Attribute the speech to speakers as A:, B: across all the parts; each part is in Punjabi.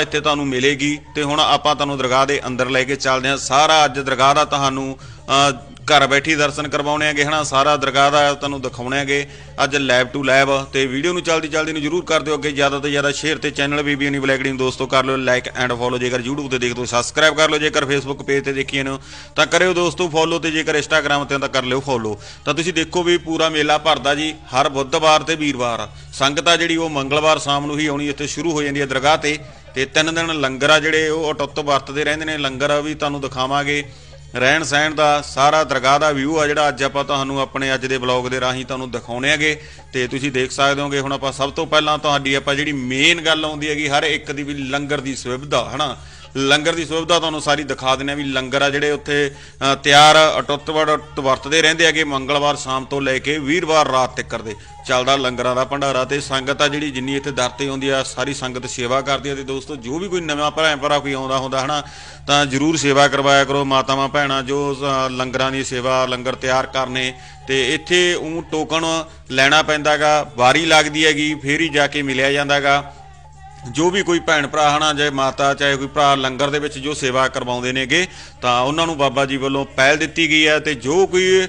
A: ਇੱਥੇ ਤੁਹਾਨੂੰ ਮਿਲੇਗੀ ਤੇ ਹੁਣ ਆਪਾਂ ਤੁਹਾਨੂੰ ਦਰਗਾਹ ਦੇ ਅੰਦਰ ਲੈ ਕੇ ਚੱਲਦੇ ਹਾਂ। ਸਾਰਾ ਅੱਜ ਦਰਗਾਹ ਦਾ ਤੁਹਾਨੂੰ ਅ, ਘਰ ਬੈਠੀ ਦਰਸ਼ਨ ਕਰਵਾਉਣੇ ਹੈਗੇ ਹਨਾ? ਸਾਰਾ ਦਰਗਾਹ ਦਾ ਤੁਹਾਨੂੰ ਦਿਖਾਉਣੇ ਹੈਗੇ। ਅੱਜ ਲੈਬ ਟੂ ਲੈਬ ਤੇ ਵੀਡੀਓ ਨੂੰ ਚਲਦੀ ਚਲਦੀ ਨੂੰ ਜਰੂਰ ਕਰ ਦਿਓ ਅੱਗੇ। ਜ਼ਿਆਦਾ ਤੋਂ ਜ਼ਿਆਦਾ ਸ਼ੇਅਰ ਤੇ ਚੈਨਲ ਬੀਬੀ ਨਹੀਂ ਬਲੈਕਡਿੰਗ ਦੋਸਤੋ ਕਰ ਲਿਓ। ਲਾਈਕ ਐਂਡ ਫੋਲੋ ਜੇਕਰ YouTube ਤੇ ਦੇਖਦੇ ਹੋ ਸਬਸਕ੍ਰਾਈਬ ਕਰ ਲਓ। ਜੇਕਰ Facebook ਪੇਜ ਤੇ ਦੇਖੀਏ ਨੂੰ ਤਾਂ ਕਰਿਓ ਦੋਸਤੋ ਫੋਲੋ ਤੇ ਜੇਕਰ Instagram ਤੇ ਤਾਂ ਕਰ ਲਿਓ ਫੋਲੋ ਤਾਂ ਤੁਸੀਂ ਦੇਖੋ ਵੀ ਪੂਰਾ ਮੇਲਾ ਭਰਦਾ ਜੀ ਹਰ ਬੁੱਧਵਾਰ ਤੇ ਵੀਰਵਾਰ। ਸੰਗਤ ਆ ਜਿਹੜੀ ਉਹ ਮੰਗਲਵਾਰ ਸ਼ਾਮ ਨੂੰ ਹੀ ਆਉਣੀ ਇੱਥੇ ਸ਼ੁਰੂ ਹੋ ਜਾਂਦੀ ਹੈ ਦਰਗਾਹ ਤੇ। ਤੇ ਤਿੰਨ ਦਿਨ ਲੰਗਰ ਆ ਜਿਹੜੇ, ਉਹ ਅਟੁੱਟ ਵਰਤਦੇ ਰਹਿੰਦੇ ਨੇ। ਲੰਗਰ ਵੀ ਤੁਹਾਨੂੰ ਦਿਖਾਵਾਂਗੇ। ਰਹਿਣ ਸਹਿਣ ਦਾ ਸਾਰਾ ਦਰਗਾਹ ਦਾ ਵਿਊ ਆ ਜਿਹੜਾ ਅੱਜ ਆਪਾਂ ਤੁਹਾਨੂੰ ਆਪਣੇ ਅੱਜ ਦੇ ਬਲੌਗ ਦੇ ਰਾਹੀਂ ਤੁਹਾਨੂੰ ਦਿਖਾਉਣੇ ਹੈਗੇ। ਤੇ ਤੁਸੀਂ ਦੇਖ ਸਕਦੇ ਹੋਗੇ, ਹੁਣ ਆਪਾਂ ਸਭ ਤੋਂ ਪਹਿਲਾਂ ਤੁਹਾਡੀ ਆਪਾਂ ਜਿਹੜੀ ਮੇਨ ਗੱਲ ਆਉਂਦੀ ਹੈਗੀ, ਹਰ ਇੱਕ ਦੀ ਵੀ ਲੰਗਰ ਦੀ ਸੁਵਿਧਾ, ਹਨਾ? ਲੰਗਰ ਦੀ ਸੁਵਿਧਾ ਤੁਹਾਨੂੰ ਸਾਰੀ ਦਿਖਾ ਦਿੰਦੇ ਆ ਵੀ ਲੰਗਰ ਆ ਜਿਹੜੇ ਉੱਥੇ ਤਿਆਰ ਅਟੁੱਟ ਵਟ ਵਰਤਦੇ ਰਹਿੰਦੇ ਹੈਗੇ ਮੰਗਲਵਾਰ ਸ਼ਾਮ ਤੋਂ ਲੈ ਕੇ ਵੀਰਵਾਰ ਰਾਤ ਤੱਕ ਦੇ ਚੱਲਦਾ ਲੰਗਰਾਂ ਦਾ ਭੰਡਾਰਾ ਤੇ ਸੰਗਤ ਆ ਜਿਹੜੀ ਜਿੰਨੀ ਇੱਥੇ ਦਰ ਤੇ ਆਉਂਦੀ ਆ, ਸਾਰੀ ਸੰਗਤ ਸੇਵਾ ਕਰਦੀ ਆ ਤੇ ਦੋਸਤੋ ਜੋ ਵੀ ਕੋਈ ਨਵਾਂ ਭਰਾ ਭਰਾ ਕੋਈ ਆਉਂਦਾ ਹੁੰਦਾ ਹਨਾ, ਤਾਂ ਜਰੂਰ ਸੇਵਾ ਕਰਵਾਇਆ ਕਰੋ, ਮਾਤਾਵਾਂ ਭੈਣਾਂ ਜੋ ਲੰਗਰਾਂ ਦੀ ਸੇਵਾ, ਲੰਗਰ ਤਿਆਰ ਕਰਨੇ ਤੇ ਇੱਥੇ ਉਹ ਟੋਕਨ ਲੈਣਾ ਪੈਂਦਾਗਾ ਵਾਰੀ ਲੱਗਦੀ ਹੈਗੀ, ਫੇਰ ਹੀ ਜਾ ਕੇ ਮਿਲਿਆ ਜਾਂਦਾਗਾ ਜੋ ਵੀ ਕੋਈ ਭੈਣ ਭਰਾ ਹਨਾ ਜੇ ਮਾਤਾ, ਚਾਹੇ ਕੋਈ ਭਰਾ ਲੰਗਰ ਦੇ ਵਿੱਚ ਜੋ ਸੇਵਾ ਕਰਵਾਉਂਦੇ ਨੇਗੇ, ਤਾਂ ਉਹਨਾਂ ਨੂੰ ਬਾਬਾ ਜੀ ਵੱਲੋਂ ਪਹਿਲ ਦਿੱਤੀ ਗਈ ਹੈ ਤੇ ਜੋ ਕੋਈ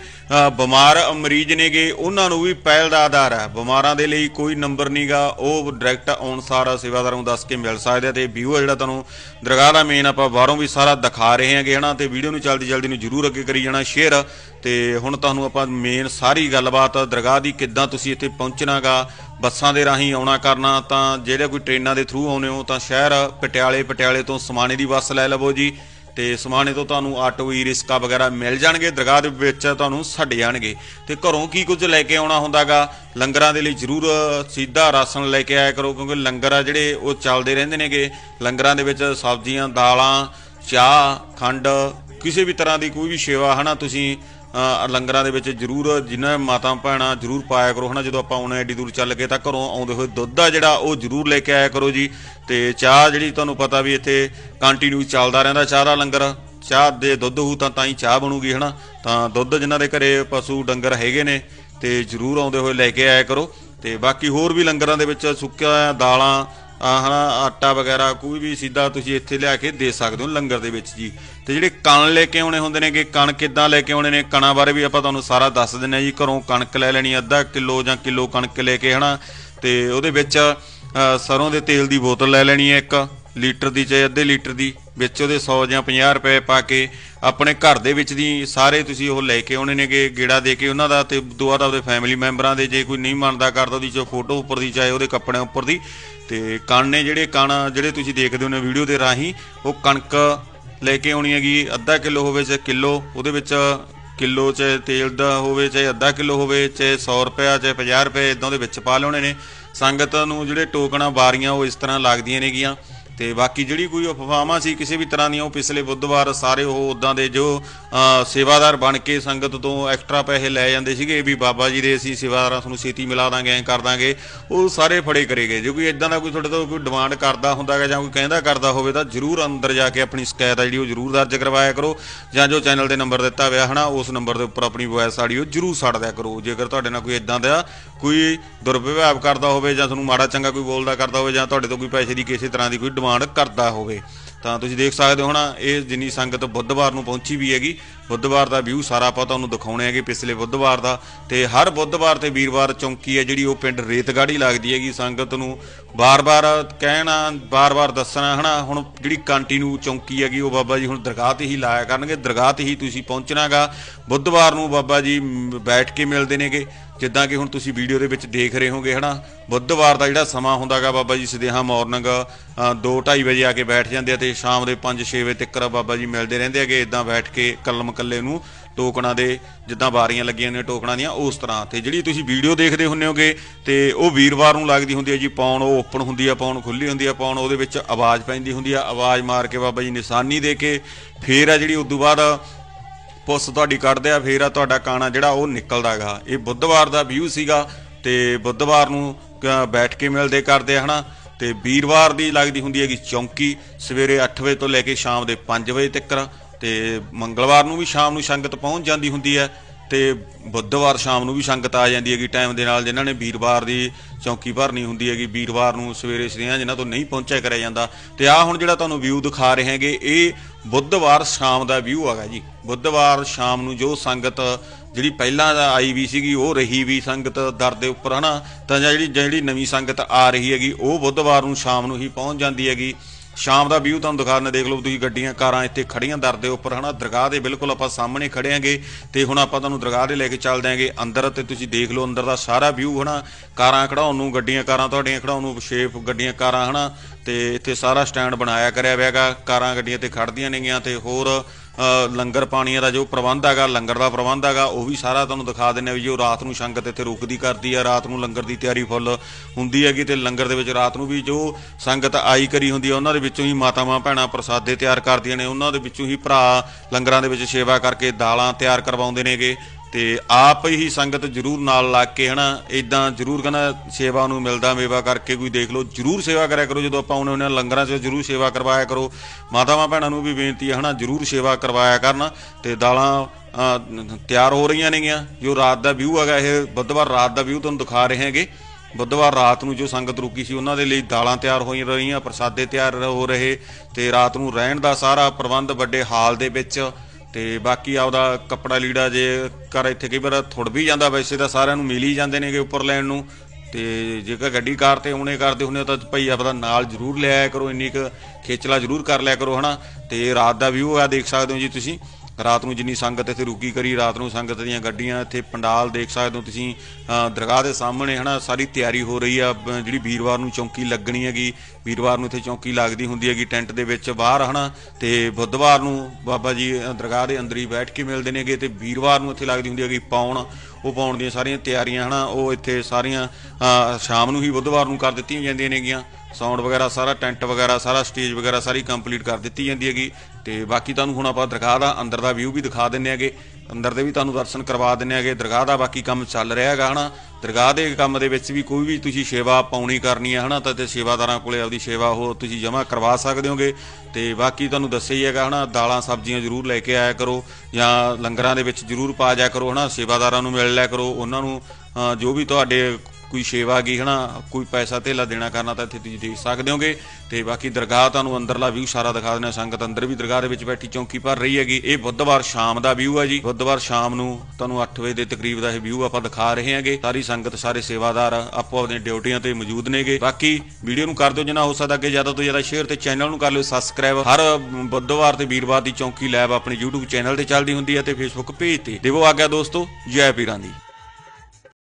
A: ਬਿਮਾਰ ਮਰੀਜ਼ ਨੇਗੇ, ਉਹਨਾਂ ਨੂੰ ਵੀ ਪਹਿਲ ਦਾ ਆਧਾਰ ਹੈ। ਬਿਮਾਰਾਂ ਦੇ ਲਈ ਕੋਈ ਨੰਬਰ ਨਹੀਂਗਾ, ਉਹ ਡਾਇਰੈਕਟ ਆਉਣ ਸਾਰਾ ਸੇਵਾਦਾਰ ਨੂੰ ਦੱਸ ਕੇ ਮਿਲ ਸਕਦੇ ਆ ਤੇ ਵੀਊ ਜਿਹੜਾ ਤੁਹਾਨੂੰ ਦਰਗਾਹ ਦਾ ਮੇਨ ਆਪਾਂ ਬਾਹਰੋਂ ਵੀ ਸਾਰਾ ਦਿਖਾ ਰਹੇ ਹਾਂਗੇ ਹਨਾ, ਤੇ ਵੀਡੀਓ ਨੂੰ ਜਲਦੀ ਜਲਦੀ ਨੂੰ ਜਰੂਰ ਅੱਗੇ ਕਰੀ ਜਾਣਾ ਸ਼ੇਅਰ ਤੇ ਹੁਣ ਤੁਹਾਨੂੰ ਆਪਾਂ ਮੇਨ ਸਾਰੀ ਗੱਲਬਾਤ ਦਰਗਾਹ ਦੀ ਕਿੱਦਾਂ ਤੁਸੀਂ ਇੱਥੇ ਪਹੁੰਚਣਾਗਾ ਬੱਸਾਂ ਦੇ ਰਾਹੀਂ ਆਉਣਾ ਕਰਨਾ, ਤਾਂ ਜਿਹੜੇ ਕੋਈ ਟ੍ਰੇਨਾਂ ਦੇ ਥਰੂ ਆਉਨੇ ਹੋ, ਤਾਂ ਸ਼ਹਿਰ ਪਟਿਆਲੇ ਪਟਿਆਲੇ ਤੋਂ ਸਮਾਣੇ ਦੀ ਬੱਸ ਲੈ ਲਵੋ ਜੀ। ਤੇ ਸਮਾਣੇ ਤੋਂ ਤੁਹਾਨੂੰ ਆਟੋ ਈ ਰਿਸਕਾ ਵਗੈਰਾ ਮਿਲ ਜਾਣਗੇ, ਦਰਗਾਹ ਦੇ ਵਿੱਚ ਤੁਹਾਨੂੰ ਛੱਡ ਜਾਣਗੇ। ਤੇ ਘਰੋਂ ਕੀ ਕੁਝ ਲੈ ਕੇ ਆਉਣਾ ਹੁੰਦਾਗਾ? ਲੰਗਰਾਂ ਦੇ ਲਈ ਜਰੂਰ ਸਿੱਧਾ ਰਾਸ਼ਨ ਲੈ ਕੇ ਆਇਆ ਕਰੋ, ਕਿਉਂਕਿ ਲੰਗਰ ਆ ਜਿਹੜੇ ਉਹ ਚੱਲਦੇ ਰਹਿੰਦੇ ਨੇਗੇ। ਲੰਗਰਾਂ ਦੇ ਵਿੱਚ ਸਬਜ਼ੀਆਂ, ਦਾਲਾਂ, ਚਾਹ, ਖੰਡ, ਕਿਸੇ ਵੀ ਤਰ੍ਹਾਂ ਦੀ ਕੋਈ ਵੀ ਸੇਵਾ, ਹਨਾ, ਤੁਸੀਂ ਲੰਗਰਾਂ ਦੇ ਵਿੱਚ ਜਰੂਰ ਜਿਨ੍ਹਾਂ ਮਾਤਾ ਭੈਣਾਂ ਜਰੂਰ ਪਾਇਆ ਕਰੋ, ਹਨਾ? ਜਦੋਂ ਆਪਾਂ ਆਉਣਾ ਐਡੀ ਦੂਰ ਚੱਲ ਕੇ ਤਾਂ ਘਰੋਂ ਆਉਂਦੇ ਹੋਏ ਦੁੱਧ ਆ ਜਿਹੜਾ, ਉਹ ਜਰੂਰ ਲੈ ਕੇ ਆਇਆ ਕਰੋ ਜੀ। ਤੇ ਚਾਹ ਜਿਹੜੀ ਤੁਹਾਨੂੰ ਪਤਾ ਵੀ ਇੱਥੇ ਕੰਟੀਨਿਊ ਚੱਲਦਾ ਰਹਿੰਦਾ, ਚਾਹ ਦਾ ਲੰਗਰ। ਚਾਹ ਦੇ ਦੁੱਧ ਹੋਊ ਤਾਂ ਤਾਂ ਹੀ ਚਾਹ ਬਣੂਗੀ, ਹਨਾ? ਤਾਂ ਦੁੱਧ ਜਿਨ੍ਹਾਂ ਦੇ ਘਰੇ ਪਸ਼ੂ ਡੰਗਰ ਹੈਗੇ ਨੇ, ਤੇ ਜਰੂਰ ਆਉਂਦੇ ਹੋਏ ਲੈ ਕੇ ਆਇਆ ਕਰੋ। ਤੇ ਬਾਕੀ ਹੋਰ ਵੀ ਲੰਗਰਾਂ ਦੇ ਵਿੱਚ ਸੁੱਕੀਆਂ ਦਾਲਾਂ ਆਹ ਹਨਾ ਆਟਾ ਵਗੈਰਾ ਕੋਈ ਵੀ ਸਿੱਧਾ ਤੁਸੀਂ ਇੱਥੇ ਲਿਆ ਕੇ ਦੇ ਸਕਦੇ ਹੋ ਲੰਗਰ ਦੇ ਵਿੱਚ ਜੀ। ਤੇ ਜਿਹੜੇ ਕਣ ਲੈ ਕੇ ਆਉਣੇ ਹੁੰਦੇ ਨੇ ਕਿ ਕਣ ਕਿੱਦਾਂ ਲੈ ਕੇ ਆਉਣੇ ਨੇ ਕਣਾਂ ਬਾਰੇ ਵੀ ਆਪਾਂ ਤੁਹਾਨੂੰ ਸਾਰਾ ਦੱਸ ਦਿੰਨੇ ਆ ਜੀ। ਘਰੋਂ ਕਣਕ ਲੈ ਲੈਣੀ ਅੱਧਾ ਕਿਲੋ ਜਾਂ ਕਿਲੋ ਕਣਕ ਲੈ ਕੇ ਹਨਾ। ਤੇ ਉਹਦੇ ਵਿੱਚ ਅ, ਸਰੋਂ ਦੇ ਤੇਲ ਦੀ ਬੋਤਲ ਲੈ ਲੈਣੀ ਹੈ ਇੱਕ ਲੀਟਰ ਦੀ ਚਾਹੇ ਅੱਧੇ ਲੀਟਰ ਦੀ। ਵਿੱਚ ਉਹਦੇ 100 ਜਾਂ 50 ਰੁਪਏ ਪਾ ਕੇ ਆਪਣੇ ਘਰ ਦੇ ਵਿੱਚ ਦੀ ਸਾਰੇ ਤੁਸੀਂ ਉਹ ਲੈ ਕੇ ਆਉਣੇ ਨੇਗੇ, ਗੇੜਾ ਦੇ ਕੇ ਉਹਨਾਂ ਦਾ ਤੇ ਦੁਆ ਦਾ ਉਹਦੇ ਫੈਮਿਲੀ ਮੈਂਬਰਾਂ ਦੇ, ਜੇ ਕੋਈ ਨਹੀਂ ਮੰਨਦਾ ਕਰਦਾ ਉਹਦੀ ਜੋ ਫੋਟੋ ਉੱਪਰ ਦੀ, ਚਾਹੇ ਉਹਦੇ ਕੱਪੜਿਆਂ ਉੱਪਰ ਦੀ, ਤੇ ਕਣ ਨੇ ਜਿਹੜੇ ਕਣ ਜਿਹੜੇ ਤੁਸੀਂ ਦੇਖਦੇ ਹੋ ਨੇ ਵੀਡੀਓ ਦੇ ਰਾਹੀਂ, ਉਹ ਕਣਕ ਲੈ ਕੇ ਆਉਣੀ ਹੈਗੀ, ਅੱਧਾ ਕਿਲੋ ਹੋਵੇ ਚਾਹੇ ਕਿਲੋ, ਉਹਦੇ ਵਿੱਚ ਕਿਲੋ ਚਾਹੇ ਤੇਲ ਦਾ ਹੋਵੇ, ਚਾਹੇ ਅੱਧਾ ਕਿਲੋ ਹੋਵੇ, ਚਾਹੇ 100 ਰੁਪਏ ਚਾਹੇ 50 ਰੁਪਏ ਇਦਾਂ ਦੇ ਵਿੱਚ ਪਾ ਲਿਆਉਣੇ ਨੇ। ਸੰਗਤ ਨੂੰ ਜਿਹੜੇ ਟੋਕਣਾ, ਵਾਰੀਆਂ ਉਹ ਇਸ ਤਰ੍ਹਾਂ ਲੱਗਦੀਆਂ ਨੇਗੀਆਂ। ਤੇ ਬਾਕੀ ਜਿਹੜੀ ਕੋਈ ਅਫਵਾਹਾਂ ਸੀ, ਕਿਸੇ ਵੀ ਤਰ੍ਹਾਂ ਦੀਆਂ ਉਹ ਪਿਛਲੇ ਬੁੱਧਵਾਰ ਸਾਰੇ ਉਹ ਉਦਾਂ ਦੇ ਜੋ ਸੇਵਾਦਾਰ ਬਣ ਕੇ ਸੰਗਤ ਤੋਂ ਐਕਸਟਰਾ ਪੈਸੇ ਲੈ ਜਾਂਦੇ ਸੀਗੇ ਵੀ ਬਾਬਾ ਜੀ ਦੇ ਅਸੀਂ ਸੇਵਾਦਾਰਾਂ ਤੁਹਾਨੂੰ ਛੇਤੀ ਮਿਲਾ ਦਾਂਗੇ, ਐਂ ਕਰ ਦਾਂਗੇ, ਉਹ ਸਾਰੇ ਫੜੇ ਕਰੇ ਗਏ। ਜੇ ਕੋਈ ਇਦਾਂ ਦਾ ਕੋਈ ਤੁਹਾਡੇ ਤੋਂ ਕੋਈ ਡਿਮਾਂਡ ਕਰਦਾ ਹੁੰਦਾ ਹੁੰਦਾਗਾ ਜਾਂ ਕੋਈ ਕਹਿੰਦਾ ਕਰਦਾ ਹੋਵੇ ਤਾਂ ਜਰੂਰ ਅੰਦਰ ਜਾ ਕੇ ਆਪਣੀ ਸ਼ਿਕਾਇਤ ਆ ਜਿਹੜੀ ਉਹ ਜਰੂਰ ਦਰਜ ਕਰਵਾਇਆ ਕਰੋ ਜਾਂ ਜੋ ਚੈਨਲ ਦੇ ਨੰਬਰ ਦਿੱਤਾ ਹੋਇਆ ਹਨਾ, ਉਸ ਨੰਬਰ ਦੇ ਉੱਪਰ ਆਪਣੀ ਵੌਇਸ ਆਡੀਓ ਜਰੂਰ ਛੱਡ ਦਿਆ ਕਰੋ। ਜੇਕਰ ਤੁਹਾਡੇ ਨਾਲ ਕੋਈ ਇਦਾਂ ਦਾ ਕੋਈ ਦੁਰਵਿਵਹਾਰ ਕਰਦਾ ਹੋਵੇ ਜਾਂ ਤੁਹਾਨੂੰ ਮਾੜਾ ਚੰਗਾ ਕੋਈ ਬੋਲਦਾ ਕਰਦਾ ਹੋਵੇ ਜਾਂ ਤੁਹਾਡੇ ਤੋਂ ਕੋਈ ਪੈਸੇ ਦੀ ਕਿਸੇ ਤਰ੍ਹਾਂ ਦੀ ਕੋਈ ਡਿਮਾਂਡ ਕਰਦਾ ਹੋਵੇ। ਤਾਂ ਤੁਸੀਂ ਦੇਖ ਸਕਦੇ ਹੋ ਨਾ ਇਹ ਜਿੰਨੀ ਸੰਗਤ ਬੁੱਧਵਾਰ ਨੂੰ ਪਹੁੰਚੀ ਵੀ ਹੈਗੀ, ਬੁੱਧਵਾਰ ਦਾ ਵਿਊ ਸਾਰਾ ਆਪਾਂ ਤੁਹਾਨੂੰ ਦਿਖਾਉਣੇ ਹੈਗੇ ਪਿਛਲੇ ਬੁੱਧਵਾਰ ਦਾ। ਤੇ ਹਰ ਬੁੱਧਵਾਰ ਤੇ ਵੀਰਵਾਰ ਚੌਂਕੀ ਹੈ ਜਿਹੜੀ ਉਹ ਪਿੰਡ ਰੇਤਗਾੜੀ ਲੱਗਦੀ ਹੈਗੀ ਸੰਗਤ ਨੂੰ। ਬਾਰ-ਬਾਰ ਕਹਿਣਾ, ਬਾਰ-ਬਾਰ ਦੱਸਣਾ ਹਨਾ, ਹੁਣ ਜਿਹੜੀ ਕੰਟੀਨਿਊ ਚੌਂਕੀ ਹੈਗੀ ਉਹ ਬਾਬਾ ਜੀ ਹੁਣ ਦਰਗਾਹ ਤੇ ਹੀ ਲਾਇਆ ਕਰਨਗੇ, ਦਰਗਾਹ ਤੇ ਹੀ ਤੁਸੀਂ ਪਹੁੰਚਣਾਗਾ। ਬੁੱਧਵਾਰ ਨੂੰ ਬਾਬਾ ਜੀ ਬੈਠ ਕੇ ਮਿਲਦੇ ਨੇਗੇ। ਜਿੱਦਾਂ ਕਿ ਹੁਣ ਤੁਸੀਂ ਵੀਡੀਓ ਦੇ ਵਿੱਚ ਦੇਖ ਰਹੇ ਹੋਗੇ, ਹਨਾ? ਬੁੱਧਵਾਰ ਦਾ ਜਿਹੜਾ ਸਮਾਂ ਹੁੰਦਾਗਾ ਬਾਬਾ ਜੀ, ਸਦੇਹਾ ਮਾਰਨਿੰਗ 2:30 ਵਜੇ ਆ ਕੇ ਬੈਠ ਜਾਂਦੇ ਆ ਤੇ ਸ਼ਾਮ ਦੇ 5-6 ਵਜੇ ਤੱਕ ਬਾਬਾ ਜੀ ਮਿਲਦੇ ਰਹਿੰਦੇ ਹੈਗੇ ਇਦਾਂ ਬੈਠ ਕੇ ਕਲਮ ਕੱਲੇ ਨੂੰ ਟੋਕਣਾ ਦੇ ਜਿੱਦਾਂ ਵਾਰੀਆਂ ਲੱਗੀਆਂ ਨੇ ਟੋਕਣਾ ਦੀਆਂ, ਉਸ ਤਰ੍ਹਾਂ। ਤੇ ਜਿਹੜੀ ਤੁਸੀਂ ਵੀਡੀਓ ਦੇਖਦੇ ਹੁੰਨੇ ਹੋਗੇ, ਤੇ ਉਹ ਵੀਰਵਾਰ ਨੂੰ ਲੱਗਦੀ ਹੁੰਦੀ ਹੈ ਜੀ, ਪੌਣ ਉਹ ਓਪਨ ਹੁੰਦੀ ਆ, ਪੌਣ ਖੁੱਲੀ ਹੁੰਦੀ ਆ, ਪੌਣ ਉਹਦੇ ਵਿੱਚ ਆਵਾਜ਼ ਪੈਂਦੀ ਹੁੰਦੀ ਆ, ਆਵਾਜ਼ ਮਾਰ ਕੇ ਬਾਬਾ ਜੀ ਨਿਸ਼ਾਨੀ ਦੇ ਕੇ ਫੇਰ ਆ ਜਿਹੜੀ ਉਦੋਂ ਬਾਅਦ ਪੁੱਛ ਤੁਹਾਡੀ ਕੱਢਦੇ ਆ, ਫੇਰ ਆ ਤੁਹਾਡਾ ਕਾਣਾ ਜਿਹੜਾ ਉਹ ਨਿਕਲਦਾਗਾ ਇਹ ਬੁੱਧਵਾਰ ਦਾ ਵਿਊ ਸੀਗਾ ਤੇ ਬੁੱਧਵਾਰ ਨੂੰ ਬੈਠ ਕੇ ਮਿਲਦੇ ਕਰਦੇ ਆ, ਹਨਾ? ਤੇ ਵੀਰਵਾਰ ਦੀ ਲੱਗਦੀ ਹੁੰਦੀ ਹੈਗੀ ਚੌਂਕੀ, ਸਵੇਰੇ 8 ਵਜੇ ਤੋਂ ਲੈ ਕੇ ਸ਼ਾਮ ਦੇ 5 ਵਜੇ ਤੱਕ। ਤੇ ਮੰਗਲਵਾਰ ਨੂੰ ਵੀ ਸ਼ਾਮ ਨੂੰ ਸੰਗਤ ਪਹੁੰਚ ਜਾਂਦੀ ਹੁੰਦੀ ਹੈ ਤੇ ਬੁੱਧਵਾਰ ਸ਼ਾਮ ਨੂੰ ਵੀ ਸੰਗਤ ਆ ਜਾਂਦੀ ਹੈਗੀ ਟਾਈਮ ਦੇ ਨਾਲ, ਜਿਨ੍ਹਾਂ ਨੇ ਵੀਰਵਾਰ ਦੀ ਚੌਂਕੀ ਭਰਨੀ ਹੁੰਦੀ ਹੈਗੀ, ਵੀਰਵਾਰ ਨੂੰ ਸਵੇਰੇ ਸਵੇਰੇ ਜਿਨ੍ਹਾਂ ਤੋਂ ਨਹੀਂ ਪਹੁੰਚਿਆ ਕਰਿਆ ਜਾਂਦਾ। ਤੇ ਆ ਹੁਣ ਜਿਹੜਾ ਤੁਹਾਨੂੰ ਵਿਊ ਦਿਖਾ ਰਹੇ ਹੈਗੇ, ਇਹ ਬੁੱਧਵਾਰ ਸ਼ਾਮ ਦਾ ਵਿਊ ਹੈਗਾ ਜੀ। ਬੁੱਧਵਾਰ ਸ਼ਾਮ ਨੂੰ ਜੋ ਸੰਗਤ ਜਿਹੜੀ ਪਹਿਲਾਂ ਆਈ ਵੀ ਸੀਗੀ, ਉਹ ਰਹੀ ਵੀ ਸੰਗਤ ਦਰ ਦੇ ਉੱਪਰ, ਹਨਾ? ਤਾਂ ਜਿਹੜੀ ਜਿਹੜੀ ਨਵੀਂ ਸੰਗਤ ਆ ਰਹੀ ਹੈਗੀ, ਉਹ ਬੁੱਧਵਾਰ ਨੂੰ ਸ਼ਾਮ ਨੂੰ ਹੀ ਪਹੁੰਚ ਜਾਂਦੀ ਹੈਗੀ। ਸ਼ਾਮ ਦਾ ਵਿਊ ਤੁਹਾਨੂੰ ਦਿਖਾਉਣ ਦੇਖ ਲਓ ਤੁਸੀਂ ਗੱਡੀਆਂ, ਕਾਰਾਂ ਇੱਥੇ ਖੜੀਆਂ ਦਰ ਦੇ ਉੱਪਰ, ਹਨਾ? ਦਰਗਾਹ ਦੇ ਬਿਲਕੁਲ ਆਪਾਂ ਸਾਹਮਣੇ ਖੜੇ ਆਂਗੇ ਤੇ ਹੁਣ ਆਪਾਂ ਤੁਹਾਨੂੰ ਦਰਗਾਹ ਦੇ ਲੈ ਕੇ ਚੱਲਦੇ ਆਂਗੇ ਅੰਦਰ ਤੇ ਤੁਸੀਂ ਦੇਖ ਲਓ, ਅੰਦਰ ਦਾ ਸਾਰਾ ਵਿਊ, ਹਨਾ? ਕਾਰਾਂ ਖੜਾਉਣ ਨੂੰ, ਗੱਡੀਆਂ, ਕਾਰਾਂ ਤੁਹਾਡੀਆਂ ਖੜਾਉਣ ਨੂੰ, ਸ਼ੇਪ ਗੱਡੀਆਂ, ਕਾਰਾਂ, ਹਨਾ? ਤੇ ਇੱਥੇ ਸਾਰਾ ਸਟੈਂਡ ਬਣਾਇਆ ਕਰਿਆ ਹੋਇਆ ਹੈਗਾ। ਕਾਰਾਂ, ਗੱਡੀਆਂ ਤੇ ਖੜਦੀਆਂ ਨੇਗੀਆਂ ਤੇ ਹੋਰ ਲੰਗਰ ਪਾਣੀਆਂ ਦਾ ਜੋ ਪ੍ਰਬੰਧ ਹੈਗਾ, ਲੰਗਰ ਦਾ ਪ੍ਰਬੰਧ ਹੈਗਾ, ਉਹ ਵੀ ਸਾਰਾ ਤੁਹਾਨੂੰ ਦਿਖਾ ਦਿੰਨੇ ਆ ਵੀ ਜੋ ਰਾਤ ਨੂੰ ਸੰਗਤ ਇੱਥੇ ਰੁਕਦੀ ਕਰਦੀ ਆ ਰਾਤ ਨੂੰ ਲੰਗਰ ਦੀ ਤਿਆਰੀ ਫੁੱਲ ਹੁੰਦੀ ਹੈਗੀ ਤੇ ਲੰਗਰ ਦੇ ਵਿੱਚ ਰਾਤ ਨੂੰ ਵੀ ਜੋ ਸੰਗਤ ਆਈ ਕਰੀ ਹੁੰਦੀ ਆ ਉਹਨਾਂ ਦੇ ਵਿੱਚੋਂ ਹੀ ਮਾਤਾਵਾਂ, ਭੈਣਾਂ, ਪ੍ਰਸਾਦੇ ਤਿਆਰ ਕਰਦੀਆਂ ਨੇ, ਉਹਨਾਂ ਦੇ ਵਿੱਚੋਂ ਹੀ ਭਰਾ ਲੰਗਰਾਂ ਦੇ ਵਿੱਚ ਸੇਵਾ ਕਰਕੇ ਦਾਲਾਂ ਤਿਆਰ ਕਰਵਾਉਂਦੇ ਨੇਗੇ। ਤੇ ਆਪ ਹੀ ਸੰਗਤ ਜਰੂਰ ਨਾਲ ਲੱਗ ਕੇ ਹਨਾ ਇਦਾਂ ਜਰੂਰ ਕਹਿੰਦਾ ਸੇਵਾ ਨੂੰ ਮਿਲਦਾ ਮੇਵਾ ਕਰਕੇ ਕੋਈ ਦੇਖ ਲਓ, ਜਰੂਰ ਸੇਵਾ ਕਰਿਆ ਕਰੋ, ਜਦੋਂ ਆਪਾਂ ਆਉਣੇ ਹੁੰਦੇ ਹਾਂ ਲੰਗਰਾਂ 'ਚ ਜਰੂਰ ਸੇਵਾ ਕਰਵਾਇਆ ਕਰੋ। ਮਾਤਾਵਾਂ ਭੈਣਾਂ ਨੂੰ ਵੀ ਬੇਨਤੀ ਹੈ ਹਨਾ, ਜਰੂਰ ਸੇਵਾ ਕਰਵਾਇਆ ਕਰਨ ਤੇ ਦਾਲਾਂ ਤਿਆਰ ਹੋ ਰਹੀਆਂ ਨੇਗੀਆਂ। ਜੋ ਰਾਤ ਦਾ ਵਿਊ ਹੈਗਾ, ਇਹ ਬੁੱਧਵਾਰ ਰਾਤ ਦਾ ਵਿਊ ਤੁਹਾਨੂੰ ਦਿਖਾ ਰਹੇ ਹੈਗੇ। ਬੁੱਧਵਾਰ ਰਾਤ ਨੂੰ ਜੋ ਸੰਗਤ ਰੁਕੀ ਸੀ, ਉਹਨਾਂ ਦੇ ਲਈ ਦਾਲਾਂ ਤਿਆਰ ਹੋਈਆਂ ਰਹੀਆਂ, ਪ੍ਰਸਾਦੇ ਤਿਆਰ ਹੋ ਰਹੇ ਤੇ ਰਾਤ ਨੂੰ ਰਹਿਣ ਦਾ ਸਾਰਾ ਪ੍ਰਬੰਧ ਵੱਡੇ ਹਾਲ ਦੇ ਵਿੱਚ ਤੇ ਬਾਕੀ ਆਪਦਾ ਕੱਪੜਾ ਲੀੜਾ ਜੇ ਘਰ ਇੱਥੇ ਕਈ ਵਾਰ ਥੁੜ ਵੀ ਜਾਂਦਾ, ਵੈਸੇ ਤਾਂ ਸਾਰਿਆਂ ਨੂੰ ਮਿਲ ਹੀ ਜਾਂਦੇ ਨੇਗੇ ਉੱਪਰ ਲੈਣ ਨੂੰ। ਤੇ ਜੇਕਰ ਗੱਡੀ ਕਾਰ ਤੇ ਆਉਣੇ ਕਰਦੇ ਹੁੰਦੇ ਹੋ ਤਾਂ ਭਾਈ ਆਪਦਾ ਨਾਲ ਜ਼ਰੂਰ ਲੈ ਆਇਆ ਕਰੋ, ਇੰਨੀ ਕੁ ਖੇਚਲਾ ਜ਼ਰੂਰ ਕਰ ਲਿਆ ਕਰੋ, ਹਨਾ? ਤੇ ਰਾਤ ਦਾ ਵਿਊ ਆ, ਦੇਖ ਸਕਦੇ ਹੋ ਜੀ ਤੁਸੀਂ। ਰਾਤ ਨੂੰ ਜਿੰਨੀ ਸੰਗਤ ਇੱਥੇ ਰੁਕੀ ਕਰੀ, ਰਾਤ ਨੂੰ ਸੰਗਤ ਦੀਆਂ ਗੱਡੀਆਂ ਇੱਥੇ ਪੰਡਾਲ ਦੇਖ ਸਕਦੇ ਹੋ ਤੁਸੀਂ ਦਰਗਾਹ ਦੇ ਸਾਹਮਣੇ, ਹਨਾ, ਸਾਰੀ ਤਿਆਰੀ ਹੋ ਰਹੀ ਆ ਬ- ਜਿਹੜੀ ਵੀਰਵਾਰ ਨੂੰ ਚੌਂਕੀ ਲੱਗਣੀ ਹੈਗੀ, ਵੀਰਵਾਰ ਨੂੰ ਇੱਥੇ ਚੌਂਕੀ ਲੱਗਦੀ ਹੁੰਦੀ ਹੈਗੀ, ਟੈਂਟ ਦੇ ਵਿੱਚ ਬਾਹਰ, ਹਨਾ, ਤੇ ਬੁੱਧਵਾਰ ਨੂੰ ਬਾਬਾ ਜੀ ਦਰਗਾਹ ਦੇ ਅੰਦਰ ਹੀ ਬੈਠ ਕੇ ਮਿਲਦੇ ਨੇਗੇ, ਤੇ ਵੀਰਵਾਰ ਨੂੰ ਇੱਥੇ ਲੱਗਦੀ ਹੁੰਦੀ ਹੈਗੀ ਪਾਉਣ ਉਹ ਪਾਉਣ ਦੀਆਂ ਸਾਰੀਆਂ ਤਿਆਰੀਆਂ, ਹਨਾ, ਉਹ ਇੱਥੇ ਸਾਰੀਆਂ ਸ਼ਾਮ ਨੂੰ ਹੀ ਬੁੱਧਵਾਰ ਨੂੰ ਕਰ ਦਿੱਤੀਆਂ ਜਾਂਦੀਆਂ ਨੇਗੀਆਂ। ਸਾਊਂਡ ਵਗੈਰਾ ਸਾਰਾ ਟੈਂਟ ਵਗੈਰਾ ਸਾਰਾ ਸਟੇਜ ਵਗੈਰਾ ਸਾਰੀ ਕੰਪਲੀਟ ਕਰ ਦਿੱਤੀ ਜਾਂਦੀ ਹੈਗੀ ਤੇ ਬਾਕੀ ਤੁਹਾਨੂੰ ਹੁਣ ਆਪਾਂ ਦਰਗਾਹ ਦਾ ਅੰਦਰ ਦਾ ਵਿਊ ਵੀ ਦਿਖਾ ਦਿੰਨੇ ਹੈਗੇ। ਅੰਦਰ ਦੇ ਵੀ ਤੁਹਾਨੂੰ ਦਰਸ਼ਨ ਕਰਵਾ ਦਿੰਨੇ ਹੈਗੇ। ਦਰਗਾਹ ਦਾ ਬਾਕੀ ਕੰਮ ਚੱਲ ਰਿਹਾ ਹੈਗਾ ਹਨਾ। ਦਰਗਾਹ ਦੇ ਕੰਮ ਦੇ ਵਿੱਚ ਵੀ ਕੋਈ ਵੀ ਤੁਸੀਂ ਸੇਵਾ ਪਾਉਣੀ ਕਰਨੀ ਹੈ ਹਨਾ ਤਾਂ ਤੇ ਸੇਵਾਦਾਰਾਂ ਕੋਲੇ ਆਪਦੀ ਸੇਵਾ ਉਹ ਤੁਸੀਂ ਜਮ੍ਹਾਂ ਕਰਵਾ ਸਕਦੇ ਹੋਗੇ। ਤੇ ਬਾਕੀ ਤੁਹਾਨੂੰ ਦੱਸਿਆ ਹੀ ਹੈਗਾ ਹਨਾ, ਦਾਲਾਂ ਸਬਜ਼ੀਆਂ ਜ਼ਰੂਰ ਲੈ ਕੇ ਆਇਆ ਕਰੋ ਜਾਂ ਲੰਗਰਾਂ ਦੇ ਵਿੱਚ ਜ਼ਰੂਰ ਪਾ ਜਾਇਆ ਕਰੋ ਹਨਾ। ਸੇਵਾਦਾਰਾਂ ਨੂੰ ਮਿਲ ਲਿਆ ਕਰੋ। ਉਹਨਾਂ ਨੂੰ ਜੋ ਵੀ ਤੁਹਾਡੇ ਕੋਈ ਸੇਵਾ ਗਈ ਹਨਾ, ਕੋਈ ਪੈਸਾ ਧੇਲਾ ਦੇਣਾ ਕਰਨਾ ਤਾਂ ਇੱਥੇ ਤੁਸੀਂ ਦੇਖ ਸਕਦੇ ਹੋਗੇ। ਤੇ ਬਾਕੀ ਦਰਗਾਹ ਤੁਹਾਨੂੰ ਅੰਦਰਲਾ ਵਿਊ ਸਾਰਾ ਦਿਖਾ ਦਿੰਦੇ ਹਾਂ। ਸੰਗਤ ਅੰਦਰ ਵੀ ਦਰਗਾਹ ਦੇ ਵਿੱਚ ਬੈਠੀ ਚੌਂਕੀ ਭਰ ਰਹੀ ਹੈਗੀ। ਇਹ ਬੁੱਧਵਾਰ ਸ਼ਾਮ ਦਾ ਵਿਊ ਹੈ ਜੀ। ਬੁੱਧਵਾਰ ਸ਼ਾਮ ਨੂੰ ਤੁਹਾਨੂੰ 8 ਵਜੇ ਦੇ ਤਕਰੀਬ ਦਾ ਇਹ ਵਿਊ ਆਪਾਂ ਦਿਖਾ ਰਹੇ ਹਾਂਗੇ। ਸਾਰੀ ਸੰਗਤ, ਸਾਰੇ ਸੇਵਾਦਾਰ ਆਪੋ ਆਪਣੀਆਂ ਡਿਊਟੀਆਂ ਤੇ ਮੌਜੂਦ ਨੇਗੇ। ਬਾਕੀ ਵੀਡੀਓ ਨੂੰ ਕਰ ਦਿਓ ਜਿੰਨਾ ਹੋ ਸਕਦਾ ਅੱਗੇ, ਜ਼ਿਆਦਾ ਤੋਂ ਜ਼ਿਆਦਾ ਸ਼ੇਅਰ ਤੇ ਚੈਨਲ ਨੂੰ ਕਰ ਲਿਓ ਸਬਸਕ੍ਰਾਈਬ ਹਰ ਬੁੱਧਵਾਰ ਤੇ ਵੀਰਵਾਰ ਦੀ ਚੌਂਕੀ ਲਾਈਵ ਆਪਣੇ YouTube ਚੈਨਲ ਤੇ ਚੱਲਦੀ ਹੁੰਦੀ ਹੈ ਤੇ Facebook ਪੇਜ ਤੇ। ਦੇਵੋ ਆਗਿਆ ਦੋਸਤੋ, ਜੈ ਪੀਰਾਂ ਦੀ।